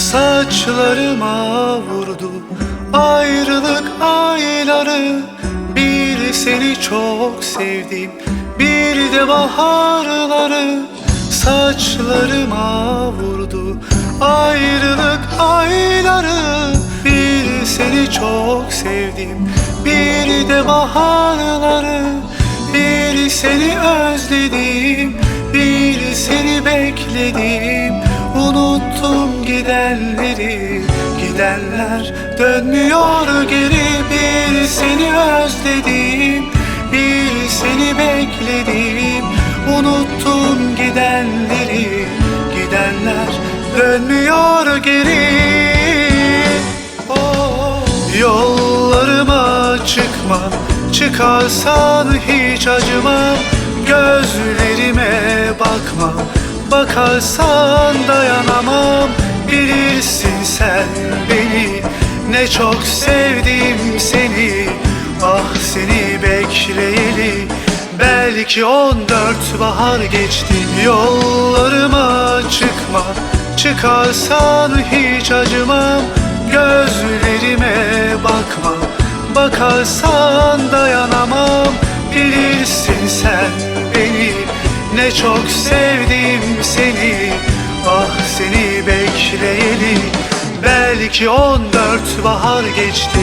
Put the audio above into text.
Saçlarıma vurdu. Ayrılık ayları. Bir seni çok sevdim. Bir de baharları. Saçlarıma vurdu. Ayrılık ayları. Bir seni çok sevdim. Bir de baharları. Bir seni özledim. Bir seni bekledim. Unuttum gidenleri Gidenler dönmüyor geri. Bir seni özledim Bir seni bekledim. Unuttum gidenleri Gidenler dönmüyor geri. Oh, Yollarıma çıkma Çıkarsan hiç acımam Gözlerime bakma Bakarsan Ne çok sevdim seni. Ah seni bekleyeli. Belki on dört bahar geçti. Yollarıma çıkma. Çıkarsan hiç acımam. Gözlerime bakma. Bakarsan dayanamam. Bilirsin sen beni. Ne çok sevdim seni. Ah seni bekleyeli Belki on dört bahar geçti